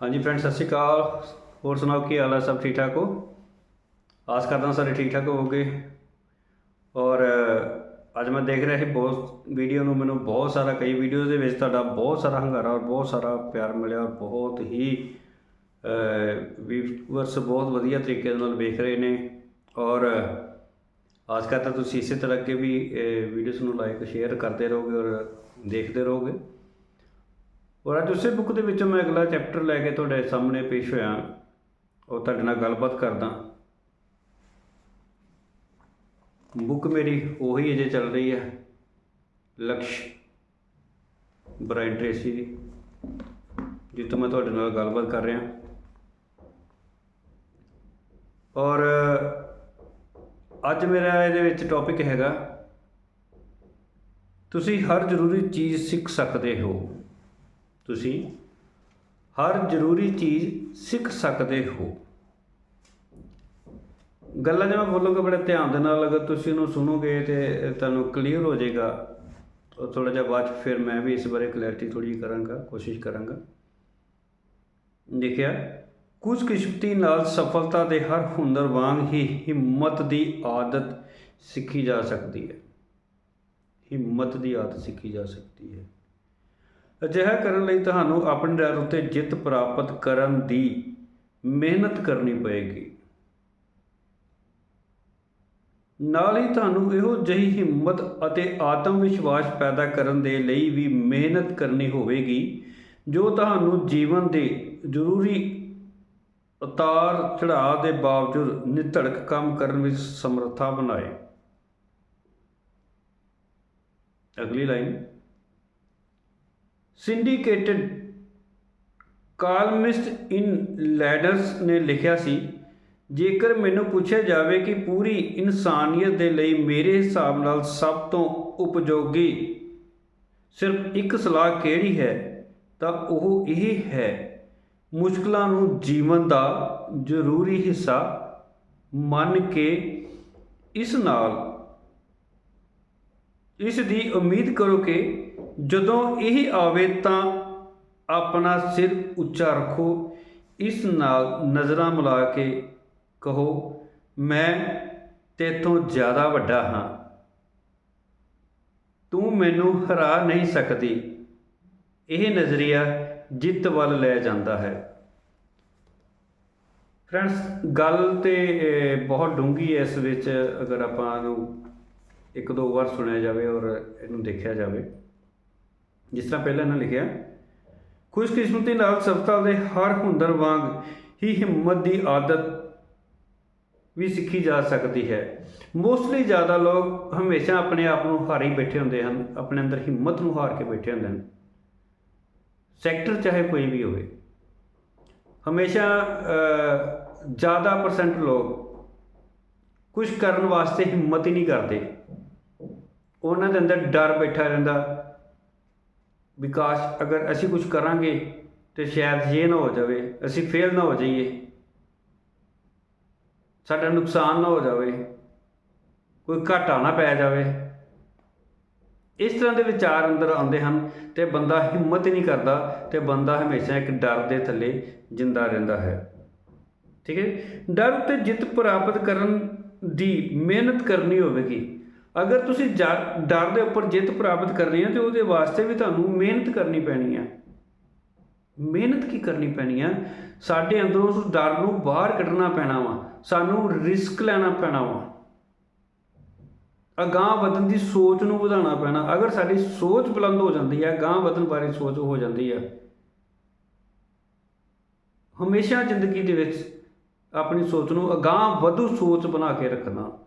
ਹਾਂਜੀ ਫਰੈਂਡ ਸਤਿ ਸ਼੍ਰੀ ਅਕਾਲ। ਹੋਰ ਸੁਣਾਓ, ਕੀ ਹਾਲ ਹੈ? ਸਭ ਠੀਕ ਠਾਕ ਹੋ? ਆਸ ਕਰਦਾ ਹਾਂ ਸਾਰੇ ਠੀਕ ਠਾਕ ਹੋਵੋਗੇ। ਔਰ ਅੱਜ ਮੈਂ ਦੇਖ ਰਿਹਾ ਸੀ ਬਹੁਤ ਵੀਡੀਓ ਨੂੰ, ਮੈਨੂੰ ਬਹੁਤ ਸਾਰਾ, ਕਈ ਵੀਡੀਓਜ਼ ਦੇ ਵਿੱਚ ਤੁਹਾਡਾ ਬਹੁਤ ਸਾਰਾ ਹੰਗਾਰਾ ਔਰ ਬਹੁਤ ਸਾਰਾ ਪਿਆਰ ਮਿਲਿਆ ਔਰ ਬਹੁਤ ਹੀ ਵੀਵਰਸ ਬਹੁਤ ਵਧੀਆ ਤਰੀਕੇ ਦੇ ਨਾਲ ਵੇਖ ਰਹੇ ਨੇ। ਔਰ, ਆਸ ਕਰਦਾ ਤੁਸੀਂ ਇਸੇ ਤਰ੍ਹਾਂ ਅੱਗੇ ਵੀ ਵੀਡੀਓਜ਼ ਨੂੰ ਲਾਈਕ ਸ਼ੇਅਰ ਕਰਦੇ ਰਹੋਗੇ ਔਰ ਦੇਖਦੇ ਰਹੋਗੇ। ਔਰ ਅੱਜ ਉਸੇ ਬੁੱਕ ਦੇ ਵਿੱਚੋਂ ਮੈਂ ਅਗਲਾ ਚੈਪਟਰ ਲੈ ਕੇ ਤੁਹਾਡੇ ਸਾਹਮਣੇ ਪੇਸ਼ ਹੋਇਆ। ਉਹ ਤੁਹਾਡੇ ਨਾਲ ਗੱਲਬਾਤ ਕਰਦਾ। ਬੁੱਕ ਮੇਰੀ ਉਹੀ ਅਜੇ ਚੱਲ ਰਹੀ ਹੈ। ਲਕਸ਼ ਬ੍ਰਾਇਨ ਟ੍ਰੇਸੀ ਦੀ, ਜਿੱਥੋਂ ਮੈਂ ਤੁਹਾਡੇ ਨਾਲ ਗੱਲਬਾਤ ਕਰ ਰਿਹਾ। ਔਰ ਅੱਜ ਮੇਰਾ ਇਹਦੇ ਵਿੱਚ ਟੌਪਿਕ ਹੈਗਾ, ਤੁਸੀਂ ਹਰ ਜ਼ਰੂਰੀ ਚੀਜ਼ ਸਿੱਖ ਸਕਦੇ ਹੋ। ਤੁਸੀਂ ਹਰ ਜ਼ਰੂਰੀ ਚੀਜ਼ ਸਿੱਖ ਸਕਦੇ ਹੋ। ਗੱਲਾਂ ਜੇ ਮੈਂ ਬੋਲੂੰਗਾ ਬੜੇ ਧਿਆਨ ਦੇ ਨਾਲ, ਅਗਰ ਤੁਸੀਂ ਉਹਨੂੰ ਸੁਣੋਗੇ ਤੇ ਤੁਹਾਨੂੰ ਕਲੀਅਰ ਹੋ ਜਾਏਗਾ। ਉਹ ਥੋੜਾ ਜਿਹਾ ਬਾਅਦ 'ਚ ਫਿਰ ਮੈਂ ਵੀ ਇਸ ਬਾਰੇ ਕਲੈਰਿਟੀ ਥੋੜੀ ਜਿਹੀ ਕਰਾਂਗਾ, ਕੋਸ਼ਿਸ਼ ਕਰਾਂਗਾ। ਦੇਖਿਆ ਕੁਝ ਕਿਸ਼ਮਤੀ ਨਾਲ ਸਫਲਤਾ ਦੇ ਹਰ ਹੁਨਰ ਵਾਂਗ ਹੀ ਹਿੰਮਤ ਦੀ ਆਦਤ ਸਿੱਖੀ ਜਾ ਸਕਦੀ ਹੈ। ਹਿੰਮਤ ਦੀ ਆਦਤ ਸਿੱਖੀ ਜਾ ਸਕਦੀ ਹੈ। ਅਜਿਹਾ ਕਰਨ ਲਈ ਤੁਹਾਨੂੰ ਆਪਣੇ ਡਰ ਉੱਤੇ ਜਿੱਤ ਪ੍ਰਾਪਤ ਕਰਨ ਦੀ ਮਿਹਨਤ ਕਰਨੀ ਪਵੇਗੀ ਨਾਲ ਹੀ ਤੁਹਾਨੂੰ ਇਹੋ ਜਿਹੀ ਹਿੰਮਤ ਅਤੇ ਆਤਮ ਵਿਸ਼ਵਾਸ ਪੈਦਾ ਕਰਨ ਦੇ ਲਈ ਵੀ ਮਿਹਨਤ ਕਰਨੀ ਹੋਵੇਗੀ, ਜੋ ਤੁਹਾਨੂੰ ਜੀਵਨ ਦੇ ਜ਼ਰੂਰੀ ਉਤਾਰ ਚੜਾਅ ਦੇ ਬਾਵਜੂਦ ਨਿਧੜਕ ਕੰਮ ਕਰਨ ਵਿੱਚ ਸਮਰੱਥਾ ਬਣਾਏ। ਅਗਲੀ ਲਾਈਨ। ਸਿੰਡੀਕੇਟਡ ਕਾਲਮਿਸਟ ਇਨ ਲੈਡਰਸ ਨੇ ਲਿਖਿਆ ਸੀ, ਜੇਕਰ ਮੈਨੂੰ ਪੁੱਛਿਆ ਜਾਵੇ ਕਿ ਪੂਰੀ ਇਨਸਾਨੀਅਤ ਦੇ ਲਈ ਮੇਰੇ ਹਿਸਾਬ ਨਾਲ ਸਭ ਤੋਂ ਉਪਯੋਗੀ ਸਿਰਫ ਇੱਕ ਸਲਾਹ ਕਿਹੜੀ ਹੈ, ਤਾਂ ਉਹ ਇਹ ਹੈ, ਮੁਸ਼ਕਲਾਂ ਨੂੰ ਜੀਵਨ ਦਾ ਜ਼ਰੂਰੀ ਹਿੱਸਾ ਮੰਨ ਕੇ ਇਸ ਨਾਲ। ਇਸ ਦੀ ਉਮੀਦ ਕਰੋ ਕਿ ਜਦੋਂ ਇਹ ਆਵੇ ਤਾਂ ਆਪਣਾ ਸਿਰ ਉੱਚਾ ਰੱਖੋ, ਇਸ ਨਾਲ ਨਜ਼ਰਾਂ ਮਿਲਾ ਕੇ ਕਹੋ, ਮੈਂ ਤੇਥੋਂ ਜ਼ਿਆਦਾ ਵੱਡਾ ਹਾਂ। ਤੂੰ ਮੈਨੂੰ ਹਰਾ ਨਹੀਂ ਸਕਦੀ ਇਹ ਨਜ਼ਰੀਆ ਜਿੱਤ ਵੱਲ ਲੈ ਜਾਂਦਾ ਹੈ। ਫਰੈਂਡਸ, ਗੱਲ ਤੇ ਬਹੁਤ ਡੂੰਗੀ ਹੈ ਇਸ ਵਿੱਚ। ਅਗਰ ਆਪਾਂ ਨੂੰ ਇੱਕ ਦੋ ਵਾਰ ਸੁਣਿਆ ਜਾਵੇ ਔਰ ਇਹਨੂੰ ਦੇਖਿਆ ਜਾਵੇ। ਜਿਸ ਤਰ੍ਹਾਂ ਪਹਿਲਾਂ ਇਹਨਾਂ ਲਿਖਿਆ ਖੁਸ਼ਕਿਸਮਤੀ ਨਾਲ ਸਫਲਤਾ ਦੇ ਹਰ ਹੁੰਦਰ ਵਾਂਗ ਹੀ ਹਿੰਮਤ ਦੀ ਆਦਤ ਵੀ ਸਿੱਖੀ ਜਾ ਸਕਦੀ ਹੈ। ਮੋਸਟਲੀ ਜ਼ਿਆਦਾ ਲੋਕ ਹਮੇਸ਼ਾ ਆਪਣੇ ਆਪ ਨੂੰ ਹਾਰੀ ਬੈਠੇ ਹੁੰਦੇ ਹਨ, ਆਪਣੇ ਅੰਦਰ ਹਿੰਮਤ ਨੂੰ ਹਾਰ ਕੇ ਬੈਠੇ ਹੁੰਦੇ ਹਨ। ਸੈਕਟਰ ਚਾਹੇ ਕੋਈ ਵੀ ਹੋਵੇ। ਹਮੇਸ਼ਾ ਜ਼ਿਆਦਾ ਪਰਸੈਂਟ ਲੋਕ ਕੁਝ ਕਰਨ ਵਾਸਤੇ ਹਿੰਮਤ ਹੀ ਨਹੀਂ ਕਰਦੇ। ਉਹਨਾਂ ਦੇ ਅੰਦਰ ਡਰ ਬੈਠਾ ਰਹਿੰਦਾ ਵਿਕਾਸ ਅਗਰ ਅਸੀਂ ਕੁਝ ਕਰਾਂਗੇ ਤੇ ਸ਼ਾਇਦ ਇਹ ਨਾ ਹੋ ਜਾਵੇ, ਅਸੀਂ ਫੇਲ ਨਾ ਹੋ ਜਾਈਏ। ਸਾਡਾ ਨੁਕਸਾਨ ਨਾ ਹੋ ਜਾਵੇ। ਕੋਈ ਘਾਟਾ ਨਾ ਪੈ ਜਾਵੇ। ਇਸ ਤਰ੍ਹਾਂ ਦੇ ਵਿਚਾਰ ਅੰਦਰ ਆਉਂਦੇ ਹਨ ਤੇ ਬੰਦਾ ਹਿੰਮਤ ਨਹੀਂ ਕਰਦਾ ਤੇ ਬੰਦਾ ਹਮੇਸ਼ਾ ਇੱਕ ਡਰ ਦੇ ਥੱਲੇ ਜਿੰਦਾ ਰਹਿੰਦਾ ਹੈ। ਠੀਕ ਹੈ ਡਰ ਉੱਤੇ ਜਿੱਤ ਪ੍ਰਾਪਤ ਕਰਨ ਦੀ ਮਿਹਨਤ ਕਰਨੀ ਹੋਵੇਗੀ। ਅਗਰ ਤੁਸੀਂ ਜਾ- ਡਰ ਦੇ ਉੱਪਰ ਜਿੱਤ ਪ੍ਰਾਪਤ ਕਰਨੀ ਹੈ ਤੇ ਉਹਦੇ ਵਾਸਤੇ ਵੀ ਤੁਹਾਨੂੰ ਮਿਹਨਤ ਕਰਨੀ ਪੈਣੀ ਹੈ ਮਿਹਨਤ ਕੀ ਕਰਨੀ ਪੈਣੀ ਹੈ ਸਾਡੇ ਅੰਦਰੋਂ ਉਸ ਡਰ ਨੂੰ ਬਾਹਰ ਕੱਢਣਾ ਪੈਣਾ ਵਾ। ਸਾਨੂੰ ਰਿਸਕ ਲੈਣਾ ਪੈਣਾ ਵਾ। ਅਗਾਂਹ ਵਧਣ ਦੀ ਸੋਚ ਨੂੰ ਵਧਾਉਣਾ ਪੈਣਾ। ਅਗਰ ਸਾਡੀ ਸੋਚ ਬੁਲੰਦ ਹੋ ਜਾਂਦੀ ਹੈ ਅਗਾਂਹ ਵਧਣ ਬਾਰੇ ਸੋਚ ਹੋ ਜਾਂਦੀ ਹੈ ਹਮੇਸ਼ਾ ਜ਼ਿੰਦਗੀ ਦੇ ਵਿੱਚ ਆਪਣੀ ਸੋਚ ਨੂੰ ਅਗਾਂਹ ਵਧੂ ਸੋਚ ਬਣਾ ਕੇ ਰੱਖਣਾ।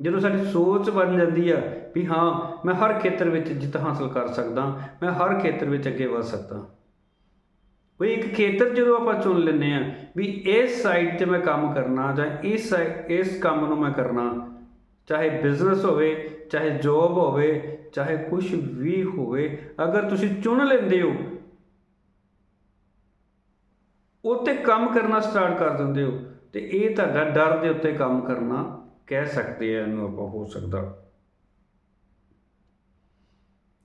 ਜਦੋਂ ਸਾਡੀ ਸੋਚ ਬਣ ਜਾਂਦੀ ਆ ਵੀ ਹਾਂ, ਮੈਂ ਹਰ ਖੇਤਰ ਵਿੱਚ ਜਿੱਤ ਹਾਸਲ ਕਰ ਸਕਦਾ, ਮੈਂ ਹਰ ਖੇਤਰ ਵਿੱਚ ਅੱਗੇ ਵਧ ਸਕਦਾ। ਕੋਈ ਇੱਕ ਖੇਤਰ ਜਦੋਂ ਆਪਾਂ ਚੁਣ ਲੈਂਦੇ ਆ ਵੀ ਇਸ ਸਾਈਡ ਤੇ ਮੈਂ ਕੰਮ ਕਰਨਾ ਜਾਂ ਇਸ ਸਾਈ- ਇਸ ਕੰਮ ਨੂੰ ਮੈਂ ਕਰਨਾ, ਚਾਹੇ ਬਿਜ਼ਨਸ ਹੋਵੇ, ਚਾਹੇ ਜੋਬ ਹੋਵੇ, ਚਾਹੇ ਕੁਝ ਵੀ ਹੋਵੇ, ਅਗਰ ਤੁਸੀਂ ਚੁਣ ਲੈਂਦੇ ਹੋ, ਉੱਤੇ ਕੰਮ ਕਰਨਾ ਸਟਾਰਟ ਕਰ ਦਿੰਦੇ ਹੋ, ਤੇ ਇਹ ਤੁਹਾਡਾ ਡਰ ਦੇ ਉੱਤੇ ਕੰਮ ਕਰਨਾ ਕਹਿ ਸਕਦੇ ਆ, ਇਹਨੂੰ ਆਪਾਂ ਹੋ ਸਕਦਾ।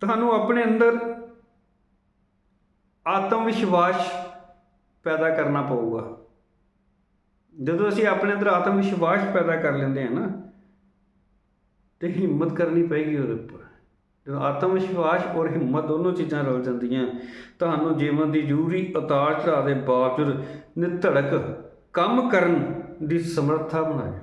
ਤੁਹਾਨੂੰ ਆਪਣੇ ਅੰਦਰ ਆਤਮ ਵਿਸ਼ਵਾਸ ਪੈਦਾ ਕਰਨਾ ਪਊਗਾ। ਜਦੋਂ ਅਸੀਂ ਆਪਣੇ ਅੰਦਰ ਆਤਮ ਵਿਸ਼ਵਾਸ ਪੈਦਾ ਕਰ ਲੈਂਦੇ ਹਾਂ ਨਾ, ਤੇ ਹਿੰਮਤ ਕਰਨੀ ਪਏਗੀ ਉਹਦੇ ਉੱਪਰ। ਜਦੋਂ ਆਤਮ ਵਿਸ਼ਵਾਸ ਔਰ ਹਿੰਮਤ ਦੋਨੋਂ ਚੀਜ਼ਾਂ ਰਲ ਜਾਂਦੀਆਂ, ਤੁਹਾਨੂੰ ਜੀਵਨ ਦੀ ਜ਼ਰੂਰੀ ਉਤਾਰ ਚੜਾਅ ਦੇ ਬਾਵਜੂਦ ਨਿਧੜਕ ਕੰਮ ਕਰਨ ਦੀ ਸਮਰੱਥਾ ਬਣਾਏ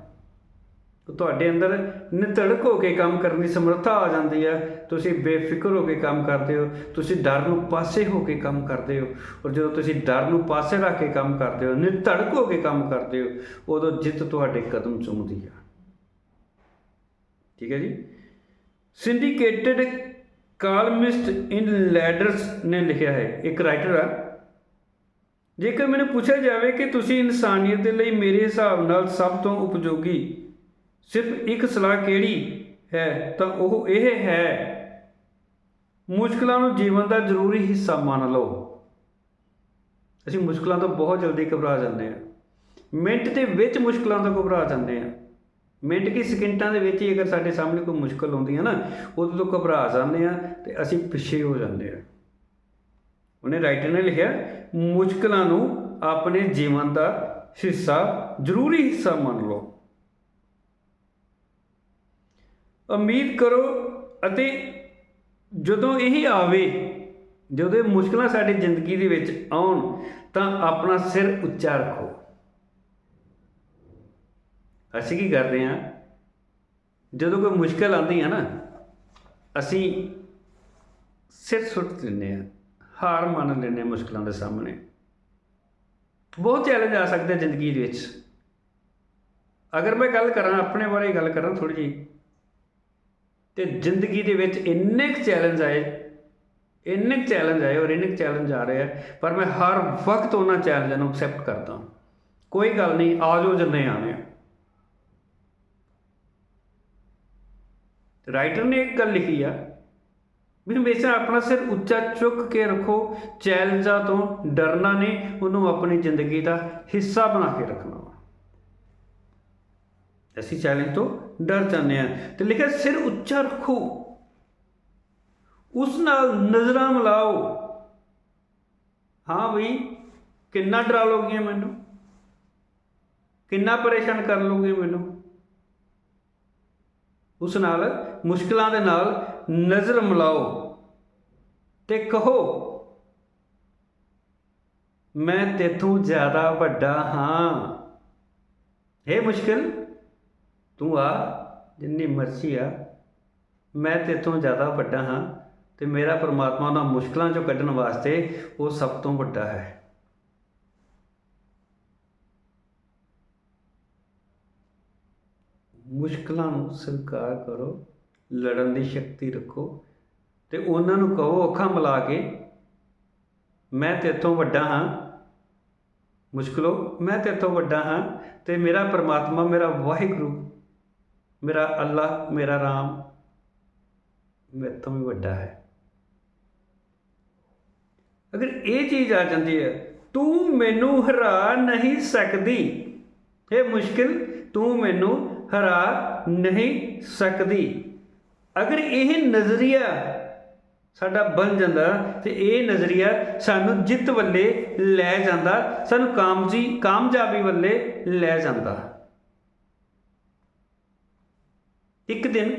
ਤੁਹਾਡੇ ਅੰਦਰ ਨਿਧੜਕ ਹੋ ਕੇ ਕੰਮ ਕਰਨ ਦੀ ਸਮਰੱਥਾ ਆ ਜਾਂਦੀ ਹੈ। ਤੁਸੀਂ ਬੇਫਿਕਰ ਹੋ ਕੇ ਕੰਮ ਕਰਦੇ ਹੋ। ਤੁਸੀਂ ਡਰ ਨੂੰ ਪਾਸੇ ਹੋ ਕੇ ਕੰਮ ਕਰਦੇ ਹੋ। ਔਰ ਜਦੋਂ ਤੁਸੀਂ ਡਰ ਨੂੰ ਪਾਸੇ ਰੱਖ ਕੇ ਕੰਮ ਕਰਦੇ ਹੋ, ਨਿਤੜਕ ਹੋ ਕੇ ਕੰਮ ਕਰਦੇ ਹੋ, ਉਦੋਂ ਜਿੱਤ ਤੁਹਾਡੇ ਕਦਮ ਚੁੰਮਦੀ ਹੈ ਠੀਕ ਹੈ ਜੀ? ਸਿੰਡੀਕੇਟਡ ਕਾਲਮਿਸਟ ਇਨ ਲੈਡਰਸ ਨੇ ਲਿਖਿਆ ਹੈ। ਇੱਕ ਰਾਈਟਰ ਆ। ਜੇਕਰ ਮੈਨੂੰ ਪੁੱਛਿਆ ਜਾਵੇ ਕਿ ਤੁਸੀਂ ਇਨਸਾਨੀਅਤ ਦੇ ਲਈ ਮੇਰੇ ਹਿਸਾਬ ਨਾਲ ਸਭ ਤੋਂ ਉਪਯੋਗੀ ਸਿਰਫ ਇੱਕ ਸਲਾਹ ਕਿਹੜੀ ਹੈ, ਤਾਂ ਉਹ ਇਹ ਹੈ, ਮੁਸ਼ਕਲਾਂ ਨੂੰ ਜੀਵਨ ਦਾ ਜ਼ਰੂਰੀ ਹਿੱਸਾ ਮੰਨ ਲਓ। ਅਸੀਂ ਮੁਸ਼ਕਲਾਂ ਤੋਂ ਬਹੁਤ ਜਲਦੀ ਘਬਰਾ ਜਾਂਦੇ ਹਾਂ। ਮਿੰਟ ਦੇ ਵਿੱਚ ਮੁਸ਼ਕਲਾਂ ਤੋਂ ਘਬਰਾ ਜਾਂਦੇ ਹਾਂ। ਮਿੰਟ ਕੀ ਸਕਿੰਟਾਂ ਦੇ ਵਿੱਚ ਹੀ ਅਗਰ ਸਾਡੇ ਸਾਹਮਣੇ ਕੋਈ ਮੁਸ਼ਕਲ ਆਉਂਦੀ ਹੈ ਨਾ ਉਦੋਂ ਤੋਂ ਘਬਰਾ ਜਾਂਦੇ ਆ ਤੇ ਅਸੀਂ ਪਿੱਛੇ ਹੋ ਜਾਂਦੇ ਆ ਉਹਨੇ ਰਾਈਟਰ ਨੇ ਲਿਖਿਆ, ਮੁਸ਼ਕਲਾਂ ਨੂੰ ਆਪਣੇ ਜੀਵਨ ਦਾ ਹਿੱਸਾ, ਜ਼ਰੂਰੀ ਹਿੱਸਾ ਮੰਨ ਲਓ। ਉਮੀਦ ਕਰੋ ਅਤੇ ਜਦੋਂ ਇਹ ਆਵੇ ਜਦੋਂ ਇਹ ਮੁਸ਼ਕਲਾਂ ਸਾਡੀ ਜ਼ਿੰਦਗੀ ਦੇ ਵਿੱਚ ਆਉਣ, ਤਾਂ ਆਪਣਾ ਸਿਰ ਉੱਚਾ ਰੱਖੋ। ਅਸੀਂ ਕੀ ਕਰਦੇ ਹਾਂ? ਜਦੋਂ ਕੋਈ ਮੁਸ਼ਕਲ ਆਉਂਦੀ ਹੈ ਨਾ, ਅਸੀਂ ਸਿਰ ਸੁੱਟ ਦਿੰਦੇ ਹਾਂ, ਹਾਰ ਮੰਨ ਲੈਂਦੇ ਹਾਂ ਮੁਸ਼ਕਲਾਂ ਦੇ ਸਾਹਮਣੇ। ਬਹੁਤ ਚੈਲੰਜ ਆ ਸਕਦੇ ਜ਼ਿੰਦਗੀ ਦੇ ਵਿੱਚ। ਅਗਰ ਮੈਂ ਗੱਲ ਕਰਾਂ, ਆਪਣੇ ਬਾਰੇ ਗੱਲ ਕਰਾਂ ਥੋੜੀ ਜਿਹੀ ਤੇ ਜ਼ਿੰਦਗੀ ਦੇ ਵਿੱਚ ਇੰਨੇ ਕੁ ਚੈਲੰਜ ਆਏ, ਇੰਨੇ ਕੁ ਚੈਲੰਜ ਆਏ ਔਰ ਇੰਨੇ ਕੁ ਚੈਲੰਜ ਆ ਰਹੇ ਆ, ਪਰ ਮੈਂ ਹਰ ਵਕਤ ਉਹਨਾਂ ਚੈਲੰਜਾਂ ਨੂੰ ਐਕਸੈਪਟ ਕਰਦਾ ਕੋਈ ਗੱਲ ਨਹੀਂ, ਆ ਜਾਓ ਜਿੰਨੇ ਆਣੇ ਰਾਈਟਰ ਨੇ ਇੱਕ ਗੱਲ ਲਿਖੀ ਆ, ਵੀ ਹਮੇਸ਼ਾ ਆਪਣਾ ਸਿਰ ਉੱਚਾ ਚੁੱਕ ਕੇ ਰੱਖੋ ਚੈਲੰਜਾਂ ਤੋਂ ਡਰਨਾ ਨਹੀਂ, ਉਹਨੂੰ ਆਪਣੀ ਜ਼ਿੰਦਗੀ ਦਾ ਹਿੱਸਾ ਬਣਾ ਕੇ ਰੱਖਣਾ। ਵਾ ਅਸੀਂ ਚੈਲੰਜ ਤੋਂ ਡਰ ਜਾਂਦੇ ਆ ਤੇ ਲਿਖਿਆ ਸਿਰ ਉੱਚਾ ਰੱਖੋ ਉਸ ਨਾਲ ਨਜ਼ਰਾਂ ਮਿਲਾਓ ਹਾਂ ਬਈ ਕਿੰਨਾ ਡਰਾ ਲੋਗੇ ਮੈਨੂੰ ਕਿੰਨਾ ਪਰੇਸ਼ਾਨ ਕਰ ਲੋਗੇ ਮੈਨੂੰ ਉਸ ਨਾਲ ਮੁਸ਼ਕਲਾਂ ਦੇ ਨਾਲ ਨਜ਼ਰ ਮਿਲਾਓ ਤੇ ਕਹੋ ਮੈਂ ਤੇਥੋਂ ਜ਼ਿਆਦਾ ਵੱਡਾ ਹਾਂ ਇਹ ਮੁਸ਼ਕਿਲ ਤੂੰ ਆ, ਜਿੰਨੀ ਮਰਜ਼ੀ ਆ। ਮੈਂ ਤੇਥੋਂ ਜ਼ਿਆਦਾ ਵੱਡਾ ਹਾਂ ਤੇ ਮੇਰਾ ਪਰਮਾਤਮਾ ਉਹਨਾਂ ਮੁਸ਼ਕਲਾਂ ਚੋਂ ਕੱਢਣ ਵਾਸਤੇ ਉਹ ਸਭ ਤੋਂ ਵੱਡਾ ਹੈ। ਮੁਸ਼ਕਲਾਂ ਨੂੰ ਸਵੀਕਾਰ ਕਰੋ, ਲੜਨ ਦੀ ਸ਼ਕਤੀ ਰੱਖੋ ਤੇ ਉਹਨਾਂ ਨੂੰ ਕਹੋ ਅੱਖਾਂ ਮਿਲਾ ਕੇ, ਮੈਂ ਤੇਥੋਂ ਵੱਡਾ ਹਾਂ। ਮੁਸ਼ਕਲੋ, ਮੈਂ ਤੇਥੋਂ ਵੱਡਾ ਹਾਂ ਤੇ ਮੇਰਾ ਪਰਮਾਤਮਾ ਮੇਰਾ ਵਾਹਿਗੁਰੂ ਮੇਰਾ ਅੱਲਾ ਮੇਰਾ ਰਾਮ ਮੇਰੇ ਤੋਂ ਵੀ ਵੱਡਾ ਹੈ। ਅਗਰ ਇਹ ਚੀਜ਼ ਆ ਜਾਂਦੀ ਹੈ, ਤੂੰ ਮੈਨੂੰ ਹਰਾ ਨਹੀਂ ਸਕਦੀ। ਇਹ ਮੁਸ਼ਕਿਲ, ਤੂੰ ਮੈਨੂੰ ਹਰਾ ਨਹੀਂ ਸਕਦੀ। ਅਗਰ ਇਹ ਨਜ਼ਰੀਆ ਸਾਡਾ ਬਣ ਜਾਂਦਾ ਤੇ ਇਹ ਨਜ਼ਰੀਆ ਸਾਨੂੰ ਜਿੱਤ ਵੱਲੇ ਲੈ ਜਾਂਦਾ, ਸਾਨੂੰ ਕਾਮਜੀ, ਕਾਮਯਾਬੀ ਵੱਲੇ ਲੈ ਜਾਂਦਾ। ਇੱਕ ਦਿਨ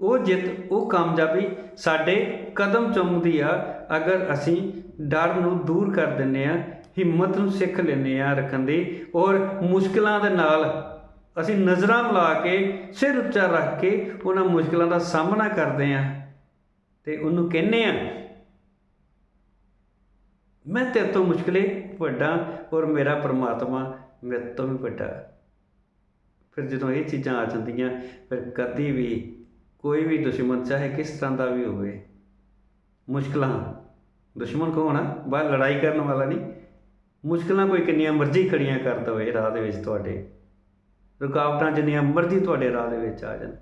ਉਹ ਜਿੱਤ, ਉਹ ਕਾਮਯਾਬੀ ਸਾਡੇ ਕਦਮ ਚੁੰਮਦੀ ਆ। ਅਗਰ ਅਸੀਂ ਡਰ ਨੂੰ ਦੂਰ ਕਰ ਦਿੰਨੇ ਆ, ਹਿੰਮਤ ਨੂੰ ਸਿੱਖ ਲੈਨੇ ਆ ਰੱਖਣ ਦੀ, ਔਰ ਮੁਸ਼ਕਲਾਂ ਦੇ ਨਾਲ ਅਸੀਂ ਨਜ਼ਰਾਂ ਮਿਲਾ ਕੇ, ਸਿਰ ਉੱਚਾ ਰੱਖ ਕੇ ਉਹਨਾਂ ਮੁਸ਼ਕਲਾਂ ਦਾ ਸਾਹਮਣਾ ਕਰਦੇ ਆ ਤੇ ਉਹਨੂੰ ਕਹਿੰਨੇ ਆ, ਮੈਂ ਤੇਰੇ ਤੋਂ ਮੁਸ਼ਕਲੇ ਵੱਡਾ ਔਰ ਮੇਰਾ ਪਰਮਾਤਮਾ ਮੇਰੇ ਤੋਂ ਵੀ ਵੱਡਾ। ਫਿਰ ਜਦੋਂ ਇਹ ਚੀਜ਼ਾਂ ਆ ਜਾਂਦੀਆਂ, ਫਿਰ ਕਦੀ ਵੀ ਕੋਈ ਵੀ ਦੁਸ਼ਮਣ, ਚਾਹੇ ਕਿਸ ਤਰ੍ਹਾਂ ਦਾ ਵੀ ਹੋਵੇ, ਮੁਸ਼ਕਲਾਂ, ਦੁਸ਼ਮਣ ਕੌਣ ਆ? ਬਾਹਰ ਲੜਾਈ ਕਰਨ ਵਾਲਾ ਨਹੀਂ। ਮੁਸ਼ਕਲਾਂ ਕੋਈ ਕਿੰਨੀਆਂ ਮਰਜ਼ੀ ਖੜੀਆਂ ਕਰ ਦਵੇ ਰਾਹ ਦੇ ਵਿੱਚ ਤੁਹਾਡੇ। ਰੁਕਾਵਟਾਂ ਜਿੰਨੀਆਂ ਮਰਜ਼ੀ ਤੁਹਾਡੇ ਰਾਹ ਦੇ ਵਿੱਚ ਆ ਜਾਣ।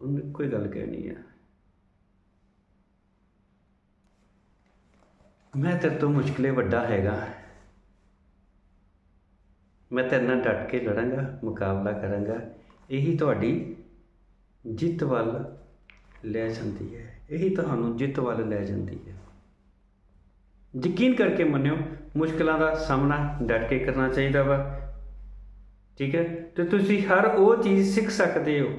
ਉਹਨੇ ਕੋਈ ਗੱਲ ਕਹਿਣੀ ਆ। ਮੈਂ ਤੇਰੇ ਤੋਂ ਮੁਸ਼ਕਲੇ ਵੱਡਾ ਹੈਗਾ। ਮੈਂ ਤੇਰੇ ਨਾਲ ਡਟ ਕੇ ਲੜਾਂਗਾ, ਮੁਕਾਬਲਾ ਕਰਾਂਗਾ। ਇਹੀ ਤੁਹਾਡੀ ਜਿੱਤ ਵੱਲ ਲੈ ਜਾਂਦੀ ਹੈ। ਇਹੀ ਤੁਹਾਨੂੰ ਜਿੱਤ ਵੱਲ ਲੈ ਜਾਂਦੀ ਹੈ। ਯਕੀਨ ਕਰਕੇ ਮੰਨਿਓ, ਮੁਸ਼ਕਲਾਂ ਦਾ ਸਾਹਮਣਾ ਡਟ ਕੇ ਕਰਨਾ ਚਾਹੀਦਾ ਵਾ। ਠੀਕ ਹੈ? ਤੇ ਤੁਸੀਂ ਹਰ ਉਹ ਚੀਜ਼ ਸਿੱਖ ਸਕਦੇ ਹੋ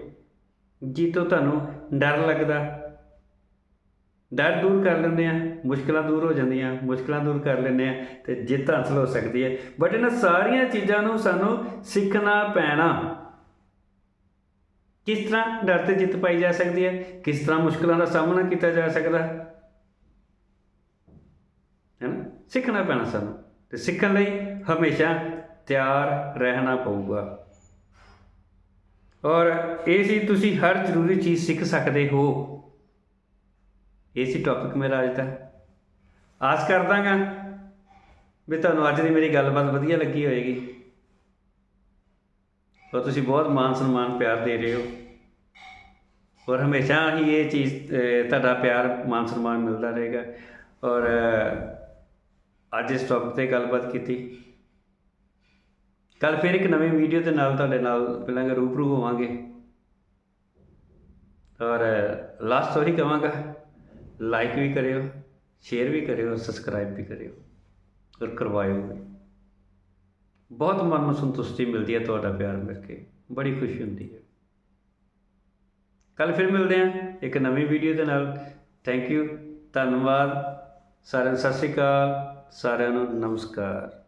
ਜੀ ਤੋਂ ਤੁਹਾਨੂੰ ਡਰ ਲੱਗਦਾ। ਡਰ ਦੂਰ ਕਰ ਲੈਂਦੇ ਆ, ਮੁਸ਼ਕਲਾਂ ਦੂਰ ਹੋ ਜਾਂਦੀਆਂ, ਮੁਸ਼ਕਲਾਂ ਦੂਰ ਕਰ ਲੈਂਦੇ ਆ ਤੇ ਜਿੱਤ ਹਾਸਲ ਹੋ ਸਕਦੀ ਹੈ। ਬਟ ਇਹਨਾਂ ਸਾਰੀਆਂ ਚੀਜ਼ਾਂ ਨੂੰ ਸਾਨੂੰ ਸਿੱਖਣਾ ਪੈਣਾ। ਕਿਸ ਤਰ੍ਹਾਂ ਡਰ ਤੇ ਜਿੱਤ ਪਾਈ ਜਾ ਸਕਦੀ ਹੈ? ਕਿਸ ਤਰ੍ਹਾਂ ਮੁਸ਼ਕਲਾਂ ਦਾ ਸਾਹਮਣਾ ਕੀਤਾ ਜਾ ਸਕਦਾ? ਹੈ ਨਾ ਸਿੱਖਣਾ ਪੈਣਾ ਸਾਨੂੰ। ਤੇ ਸਿੱਖਣ ਲਈ ਹਮੇਸ਼ਾ ਤਿਆਰ ਰਹਿਣਾ ਪਊਗਾ। ਔਰ ਇਹ ਸੀ ਤੁਸੀਂ ਹਰ ਜ਼ਰੂਰੀ ਚੀਜ਼ ਸਿੱਖ ਸਕਦੇ ਹੋ। ਇਹ ਸੀ ਟੌਪਿਕ ਮੇਰਾ ਅੱਜ ਦਾ। ਆਸ ਕਰਦਾਗਾ ਵੀ ਤੁਹਾਨੂੰ ਅੱਜ ਦੀ ਮੇਰੀ ਗੱਲਬਾਤ ਵਧੀਆ ਲੱਗੀ ਹੋਏਗੀ। ਔਰ ਤੁਸੀਂ ਬਹੁਤ ਮਾਨ ਸਨਮਾਨ ਪਿਆਰ ਦੇ ਰਹੇ ਹੋ। ਔਰ ਹਮੇਸ਼ਾ ਹੀ ਇਹ ਚੀਜ਼ ਤੁਹਾਡਾ ਪਿਆਰ ਮਾਨ ਸਨਮਾਨ ਮਿਲਦਾ ਰਹੇਗਾ। ਔਰ ਅੱਜ ਇਸ ਟੌਪਿਕ ਤੇ ਗੱਲਬਾਤ ਕੀਤੀ। ਕੱਲ ਫਿਰ ਇੱਕ ਨਵੀਂ ਵੀਡੀਓ ਦੇ ਨਾਲ ਤੁਹਾਡੇ ਨਾਲ ਮਿਲਾਂਗੇ, ਰੂਬਰੂ ਹੋਵਾਂਗੇ। ਔਰ ਲਾਸਟ ਵਾਰੀ ਕਹਾਂਗਾ ਲਾਈਕ ਵੀ ਕਰਿਓ ਸ਼ੇਅਰ ਵੀ ਕਰਿਓ ਸਬਸਕ੍ਰਾਈਬ ਵੀ ਕਰਿਓ ਔਰ ਕਰਵਾਇਓ ਵੀ। ਬਹੁਤ ਮਨ ਨੂੰ ਸੰਤੁਸ਼ਟੀ ਮਿਲਦੀ ਹੈ ਤੁਹਾਡਾ ਪਿਆਰ ਮਿਲ ਕੇ ਬੜੀ ਖੁਸ਼ੀ ਹੁੰਦੀ ਹੈ। ਕੱਲ ਫਿਰ ਮਿਲਦੇ ਹਾਂ ਇੱਕ ਨਵੀਂ ਵੀਡੀਓ ਦੇ ਨਾਲ। ਥੈਂਕ ਯੂ ਧੰਨਵਾਦ, ਸਾਰਿਆਂ ਨੂੰ ਸਤਿ ਸ਼੍ਰੀ ਅਕਾਲ, ਸਾਰਿਆਂ ਨੂੰ ਨਮਸਕਾਰ।